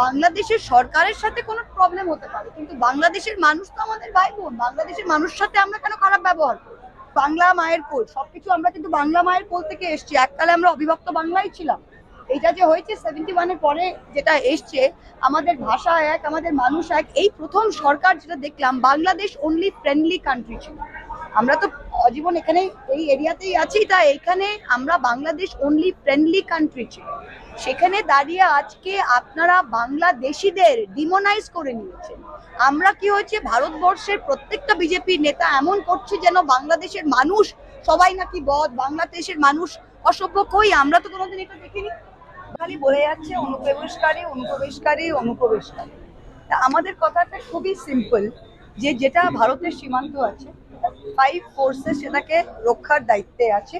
বাংলাদেশের সরকারের সাথে কোনো প্রবলেম হতে পারে। কিন্তু বাংলাদেশের মানুষ তো আমাদের ভাই বোন বাংলাদেশের মানুষের সাথে আমরা কেন খারাপ ব্যবহার করি? বাংলা মায়ের কোল। সবকিছু আমরা কিন্তু বাংলা মায়ের কোল থেকে এসেছি। এককালে আমরা অবিভক্ত বাংলাই ছিলাম। এটা যে হয়েছে সেভেন্টি ওয়ানের পরে যেটা এসছে, আমাদের ভাষা এক, আমাদের মানুষ এক। এই প্রথম সরকার যেটা দেখলাম, বাংলাদেশ অনলি ফ্রেন্ডলি কান্ট্রি ছিল। আমরা তো অজীবন এখানে এই এরিয়াতেই আছি। তা এখানে আমরা বাংলাদেশ অনলি ফ্রেন্ডলি কান্ট্রি ছিল। সেখানে দাঁড়িয়ে আজকে আপনারা বাংলাদেশিদের ডিমোনাইজ করে নিয়েছেন। আমরা কি হয়েছে, ভারতবর্ষের প্রত্যেকটা বিজেপি নেতা এমন করছে যেন বাংলাদেশের মানুষ সবাই নাকি বদ, বাংলাদেশের মানুষ অসভ্য? কই, আমরা তো কোনোদিন এটা দেখিনি। খালি বলে যাচ্ছে, অনুপ্রবেশকারী অনুপ্রবেশকারী অনুপ্রবেশকারী। তা আমাদের কথাটা খুবই সিম্পল যে যেটা ভারতের সীমান্ত আছে ফাইভ ফোর্সেস সেটাকে রক্ষার দায়িত্বে আছে।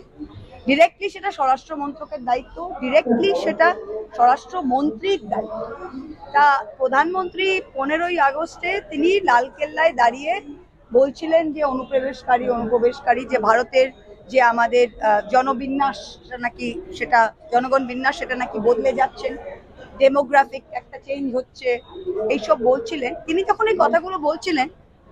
ডিরেক্টলি সেটা স্বরাষ্ট্র মন্ত্রকের দায়িত্ব ডিরেক্টলি সেটা স্বরাষ্ট্র মন্ত্রীর দায়িত্ব। তা প্রধানমন্ত্রী পনেরোই আগস্টে তিনি লালকেল্লায় দাঁড়িয়ে বলছিলেন যে অনুপ্রবেশকারী অনুপ্রবেশকারী যে ভারতের যে আমাদের জনবিন্যাস নাকি, সেটা জনগণ বিন্যাস সেটা নাকি বদলে যাচ্ছেন ডেমোগ্রাফিক একটা চেঞ্জ হচ্ছে, এইসব বলছিলেন। তিনি যখন এই কথাগুলো বলছিলেন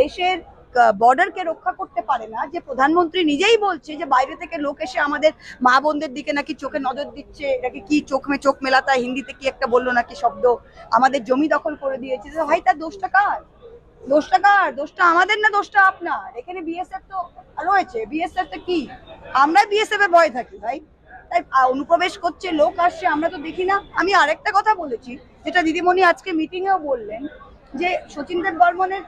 দেশের বর্ডারকে রক্ষা করতে পারে না, যে প্রধানমন্ত্রী নিজেই বলছে যে বাইরে থেকে লোক এসে আমাদের মা বোনদের দিকে নাকি চোখে নজর দিচ্ছে নাকি কি চোখ মে চোখ মেলাতা হিন্দিতে কি একটা বলল নাকি শব্দ, আমাদের জমি দখল করে দিয়েছে ভাই তার দোষটা কার? দোষটা কার? দোষটা আমাদের না দোষটা আপনার? এখানে বিএসএফ তো রয়েছে বিএসএফ তো কি? আমরা বিএসএফ এর ভয় থাকি ভাই। তাই অনুপ্রবেশ করছে লোক, আসছে, আমরা তো দেখি না। আমি আরেকটা কথা বলেছি, যেটা দিদিমণি আজকে মিটিং এও বললেন, যে সচিন দেব বর্মনের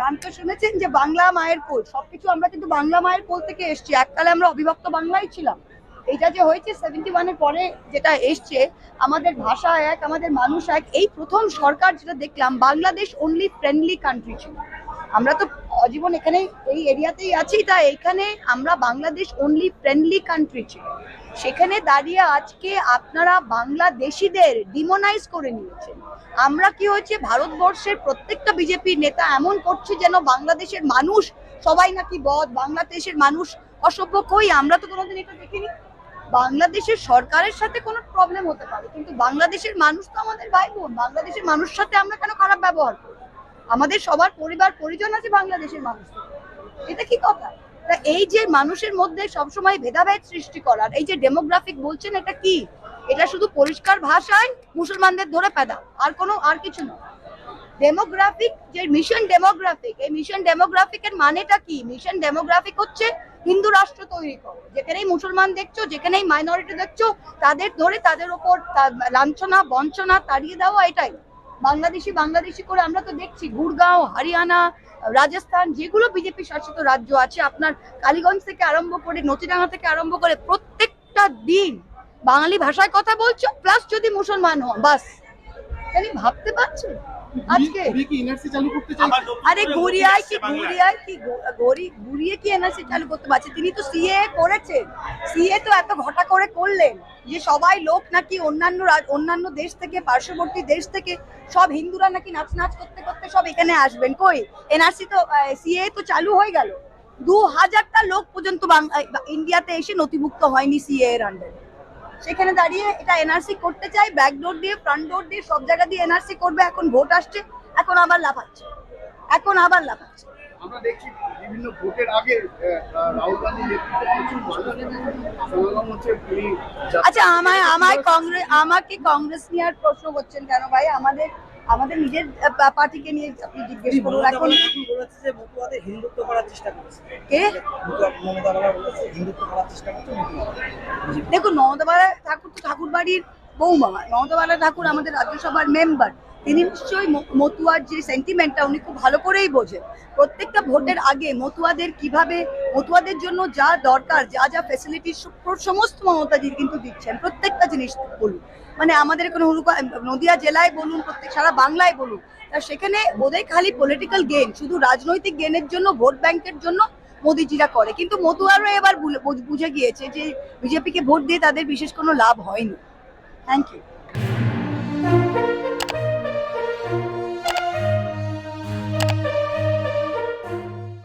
গান তো শুনেছেন যে বাংলা মায়ের কোল, সবকিছু আমরা কিন্তু বাংলা মায়ের কোল থেকে এসেছি। এককালে আমরা অবিভক্ত বাংলাই ছিলাম। এটা যে হয়েছে সেভেন্টি ওয়ানের পরে যেটা এসছে, আমাদের ভাষা এক, আমাদের মানুষ এক, এই প্রথম সরকার যেটা দেখলাম, বাংলাদেশ অনলি ফ্রেন্ডলি কান্ট্রি ছিল। আমরা তো অজীবন এখানে এই এরিয়াতেই আছি, তা এখানে আমরা বাংলাদেশ অনলি ফ্রেন্ডলি কান্ট্রি ছিল। সেখানে দাঁড়িয়ে আজকে আপনারা বাংলাদেশিদের ডিমোনাইজ করে নিয়েছেন। আমরা কি হয়েছে, ভারতবর্ষের প্রত্যেকটা বিজেপি নেতা এমন করছে যেন বাংলাদেশের মানুষ সবাই নাকি বদ, বাংলাদেশের মানুষ অসভ্য কই? আমরা তো কোনোদিন এটা দেখিনি। বাংলাদেশের সরকারের সাথে কোনো প্রবলেম হতে পারে, কিন্তু বাংলাদেশের মানুষ তো আমাদের ভাই বোন বাংলাদেশের মানুষের সাথে আমরা কেন খারাপ ব্যবহার করি? আমাদের সবার পরিবার, পরিজন আছে বাংলাদেশের মানুষ এটা কি কথা? এই যে মানুষের মধ্যে সবসময় ভেদাভেদ সৃষ্টি করার, এই যে ডেমোগ্রাফিক বলছেন, এটা কি? এটা শুধু পরিষ্কার ভাষায় মুসলমানদের ধরে পেদা আর কোনো, আর কিছু নয় ডেমোগ্রাফিক যে মিশন ডেমোগ্রাফিক এই মিশন ডেমোগ্রাফিকের মানেটা কি? মিশন ডেমোগ্রাফিক হচ্ছে হিন্দু রাষ্ট্র তৈরি করো। যেখানেই মুসলমান দেখছ, যেখানেই মাইনরিটি দেখছ, তাদের ধরে তাদের ওপর লাঞ্ছনা, বঞ্চনা তাড়িয়ে দেওয়া এটাই। বাংলাদেশি বাংলাদেশি করে আমরা তো দেখছি গুড়গাঁও হরিয়ানা, রাজস্থান, যেগুলো বিজেপি শাসিত রাজ্য আছে, আপনার কালীগঞ্জ থেকে আরম্ভ করে নতিডাঙ্গা থেকে আরম্ভ করে প্রত্যেকটা দিন বাঙালি ভাষায় কথা বলছো প্লাস যদি মুসলমান হন, বাস। তাহলে ভাবতে পারছ? আজকে? কি এনআরসি চালু করতে চাইছে? আরে গুড়িয়ায় কি গুড়িয়ায় কি গো- গড়ি কি এনআরসি চালু করতে পারছে? তিনি তো সিএ করেছেন। সিএ তো এত ঘটা করে করলেন। যে সবাই লোক নাকি অন্যান্য অন্যান্য দেশ থেকে পার্শ্ববর্তী দেশ থেকে সব হিন্দুরা নাকি নাচ নাচ করতে করতে সব এখানে আসবেন। কই? এনআরসি তো সিএ তো চালু হয়ে গেল। দু হাজারটা লোক পর্যন্ত বাং- ইন্ডিয়াতে এসে নথিভুক্ত হয়নি সিএ এর আন্ডারে সেখানে দাঁড়িয়ে এটা এনআরসি করতে চাই ব্যাক ডোর দিয়ে ফ্রন্ট ডোর দিয়ে সব জায়গা দিয়ে এনআরসি করবে এখন ভোট আসছে এখন আবার লাফাচ্ছে এখন আবার লাফাচ্ছে। আমরা দেখছি বিভিন্ন ভোটের আগে রাহুল যাত্রা- আচ্ছা আমায় আমায় কংগ্রেস আমাকে কংগ্রেস নিয়ে আর প্রশ্ন করছেন কেন ভাই? আমাদের আমাদের নিজের পার্টিকে নিয়ে আপনি জিজ্ঞেস করুন। এখন যে মতুয়াদের হিন্দুত্ব করার চেষ্টা করেছে। কে? মমতা বলেছে হিন্দুত্ব করার চেষ্টা করছে দেখুন মমতা বালা ঠাকুর তো ঠাকুর বাড়ির বৌমা। মমতা বালা ঠাকুর আমাদের রাজ্যসভার মেম্বার তিনি নিশ্চয়ই মতুয়ার যে সেন্টিমেন্টটা উনি খুব ভালো করেই বোঝেন। প্রত্যেকটা ভোটের আগে মতুয়াদের কীভাবে মতুয়াদের জন্য যা দরকার, যা যা ফেসিলিটি সমস্ত মমতাজি কিন্তু দিচ্ছেন, প্রত্যেকটা জিনিস বলুন। মানে আমাদের হুড়ুকা নদিয়া জেলায় বলুন, প্রত্যেক সারা বাংলায় বলুন, তা সেখানে ওদের খালি পলিটিক্যাল গেন শুধু রাজনৈতিক গেনের জন্য, ভোট ব্যাংকের জন্য মোদিজিরা করে। কিন্তু মতুয়ারও এবার বুঝে গিয়েছে যে বিজেপিকে ভোট দিয়ে তাদের বিশেষ কোনো লাভ হয়নি। Thank you